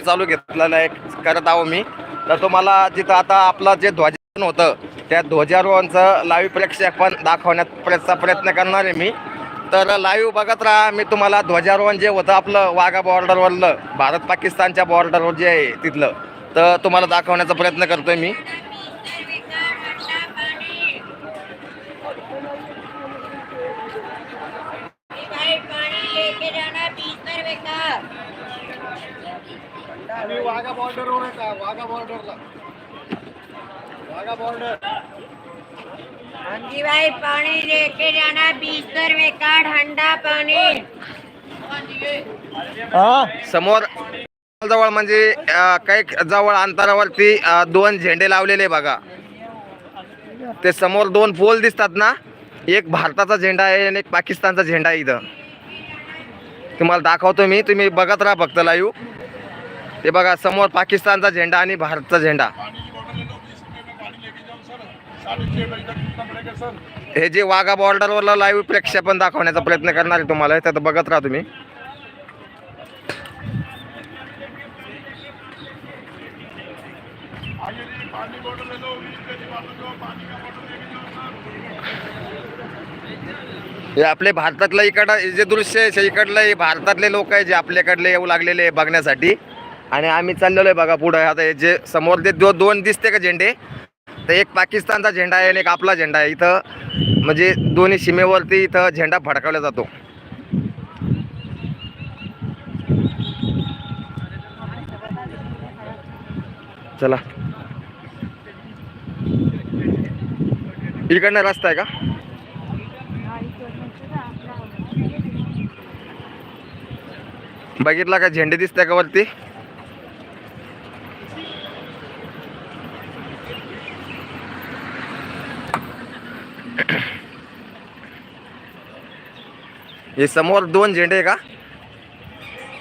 चालू घेतलेला आहे करत आहो मी. तर तुम्हाला जिथं आता आपलं जे ध्वजारोहण होतं त्या ध्वजारोहणचं लाईव्ह प्रेक्षेपण दाखवण्याचा प्रयत्न करणार आहे मी. तर लाईव्ह बघत राहा मी तुम्हाला ध्वजारोहण जे होतं आपलं वाघा बॉर्डरवरलं भारत पाकिस्तानच्या बॉर्डरवर जे आहे तिथलं तर तुम्हाला दाखवण्याचा प्रयत्न करतोय मी. बॉर्डरवर आहे का? वाघा बॉर्डरला वाघा बॉर्डर हाँ जी भाई पानी लेके जाना बीस रुपए का ठंडा पानी समोर जवळ म्हणजे काही जवळ अंतरावरती दोन झेंडे लावलेले बघा. ते समोर दोन पोल दिसतात ना? एक भारताचा झेंडा आहे आणि एक पाकिस्तानचा झेंडा आहे इथं. तुम्हाला दाखवतो मी तुम्ही बघत राहा फक्त लाईव्ह ते बघा समोर पाकिस्तानचा झेंडा आणि भारतचा झेंडा. हे जे वाघा बॉर्डरवरला लाईव्ह प्रेक्षेपण दाखवण्याचा प्रयत्न करणार आहे तुम्हाला त्यात बघत राहा तुम्ही. हे आपले भारतातलं इकडं हे जे दृश्य आहे इकडलं हे भारतातले लोक आहे जे आपल्याकडले येऊ लागलेले आहे बघण्यासाठी. आणि आम्ही चाललेलो आहे बघा पुढं. आता हे जे समोर ते दो दोन दिसते का झेंडे तर एक पाकिस्तानचा झेंडा आहे आणि एक आपला झेंडा आहे. इथं म्हणजे दोन्ही सीमेवरती इथं झेंडा फडकावला जातो. चला. इकडनं रस्ता आहे का? बघितला का झेंडे दिसते का वरती? हे समोर दोन झेंडे आहे का?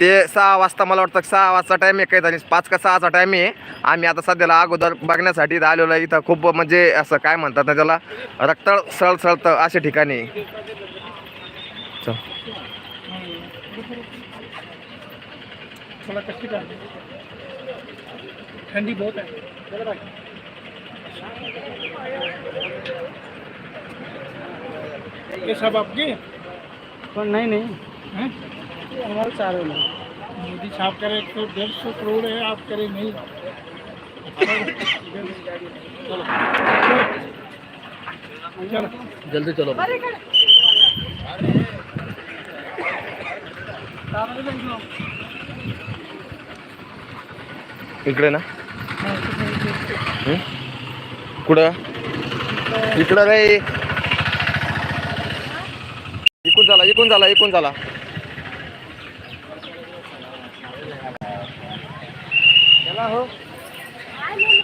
ते सहा वाजता मला वाटतं सहा वाजता टाईम आहे काही पाच का सहाचा टाईम आहे. आम्ही आता सध्याला अगोदर बघण्यासाठी आलेलो आहे इथं. खूप म्हणजे असं काय म्हणतात ना त्याला? रक्तळ सळसळतं अशा ठिकाणी. ठंडी बहुत है ये सब आपकी? पण नाही नाही। हैं? ते आम्हाला मोदी साहब करे एक सौ डेढ़ सौ करोड़ है आप करे नहीं। चलो। जल्दी चलो इकडे ना? कुठं? इकडं रे। एकूण झाला एकूण झाला.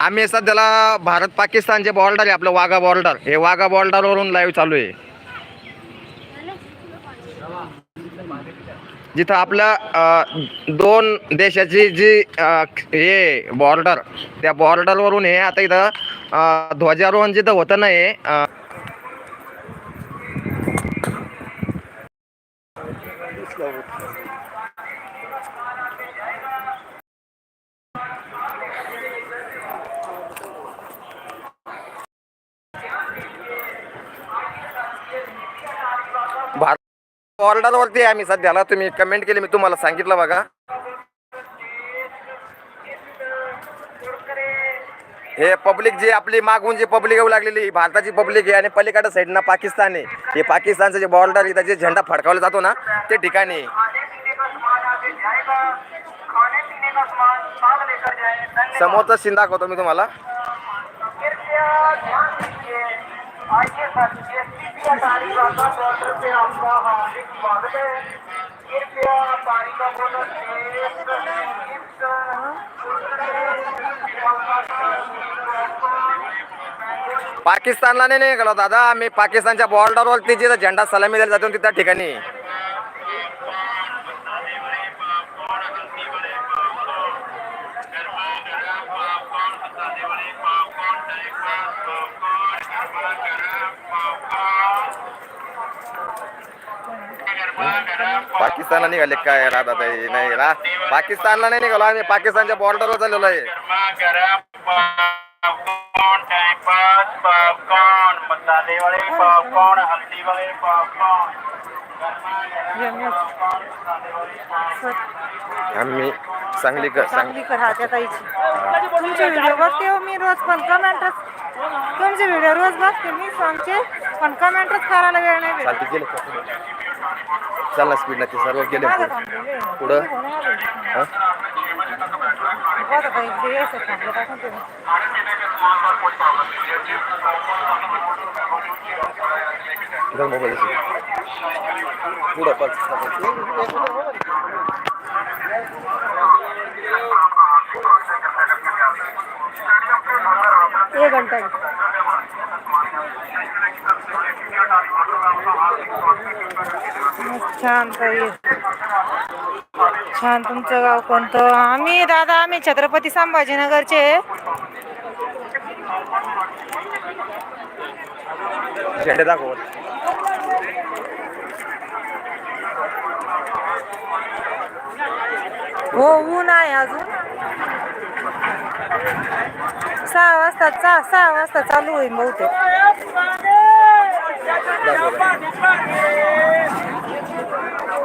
आम्ही सध्याला भारत पाकिस्तानचे बॉर्डर आहे आपलं वाघा बॉर्डर हे वाघा बॉर्डरवरून लाईव्ह चालू आहे. जिथं आपल्या दोन देशाची जी हे बॉर्डर त्या बॉर्डरवरून हे आता इथं ध्वजारोहण जिथं होतं नाही हे अ, भारत बॉर्डरवरती आहे आम्ही सध्याला. तुम्ही कमेंट केली मी तुम्हाला सांगितलं बघा. हे पब्लिक जी आपली मागून जी पब्लिक येऊ लागलेली ही भारताची पब्लिक आहे आणि पलीकडं साईडनं पाकिस्तान आहे हे पाकिस्तानचं जे बॉर्डर इथं जे झेंडा फडकावला जातो ना ते ठिकाणी आहे. समोरचा सीन दाखवतो मी तुम्हाला पाकिस्तानला नाही निघालो दादा. आम्ही पाकिस्तानच्या बॉर्डरवरती जिथं झेंडा सलामी दिला जातो त्या ठिकाणी. पाकिस्तानला निघाले काय राहतात नाही रा. पाकिस्तानला नाही निघालो आम्ही. पाकिस्तानच्या बॉर्डरवर चाललेलो आहे. पॉपकॉर्न टाइमपास पॉपकॉर्न मसाले वाले पॉपकॉर्न हल्दी वाले पॉपकॉर्न आम्ही सांगली सांग चांगली करा त्या ताईची तुमचे व्हिडिओ बघते हो मी रोज पण कमेंटच तुमचे व्हिडिओ रोज बघते मी सांगते पण कमेंटच करायला वेळ नाही. चालते गेले का? चल ना स्पीड ना ते सर्व गेले पुढं. हा? मोबाईल पुढं एक घंटा. छान ताई. छान तुमचं गाव कोणतं? आम्ही दादा आम्ही छत्रपती संभाजीनगरचे. झेंडे दाखवत हो ऊन आहे अजून. सहा वाजता चा सहा वाजता चालू होईल बहुतेक.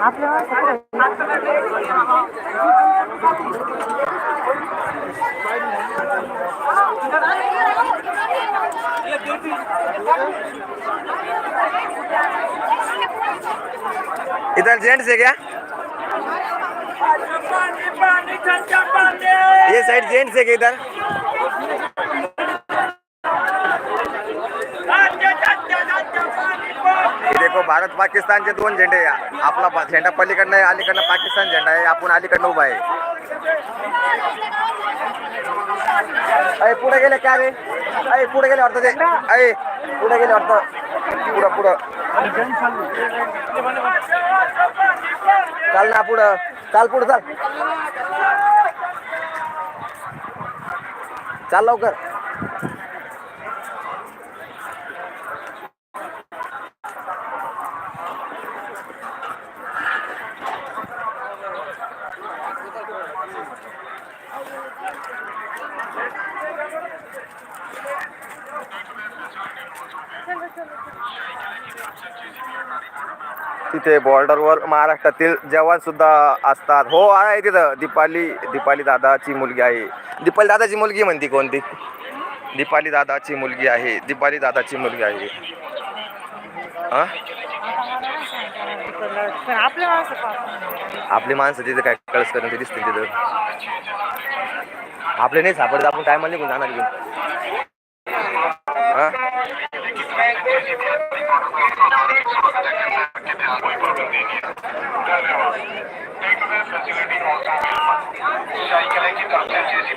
आपल्या माणसं जेंट्स है क्या? ये साइड जेंट्स है क्या इधर? देखो भारत पाकिस्तानचे दोन झेंडे आहे. आपला झेंडा पलीकडनं आहे अलीकडनं पाकिस्तान झेंडा आहे. आपण अलीकडनं उभा आहे. अय पुढे गेले काय रे? अय पुढे गेले वाटतं ते. अय पुढे गेले वाटतं. पुढं पुढं. चाल ना पुढं. चाल पुढं चाल. चाल लवकर. तिथे बॉर्डरवर महाराष्ट्रातील जवानसुद्धा असतात. हो आहे तिथं. दीपाली दीपाली दादाची मुलगी आहे. दीपाली दादाची मुलगी म्हणती कोणती? दीपाली दादाची मुलगी आहे. दीपाली दादाची मुलगी आहे. हा? आपली माणसं तिथे काय कळस करून ते दिसतील तिथं. आपले नाही सापडत. आपण टायमाला निघून जाणार घेऊन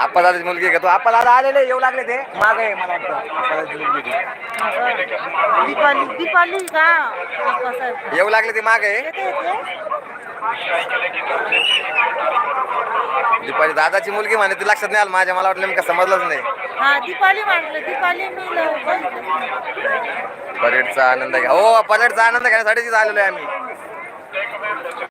तो आप्पा दादा आलेले येऊ लागले ते. माग आहे मला वाटतं मुलगी. दीपाली दीपाली का. येऊ लागले ते माग आहे येते येते दुपारी दादाची मुलगी म्हणे ती लक्षात नाही आलं माझ्या. मला वाटलं नेमकं समजलंच नाही. हा दीपाली म्हटलं दीपाली मी परेडचा आनंद घ्या. हो परेडचा आनंद घेण्यासाठी तिथं आलेलो आहे आम्ही.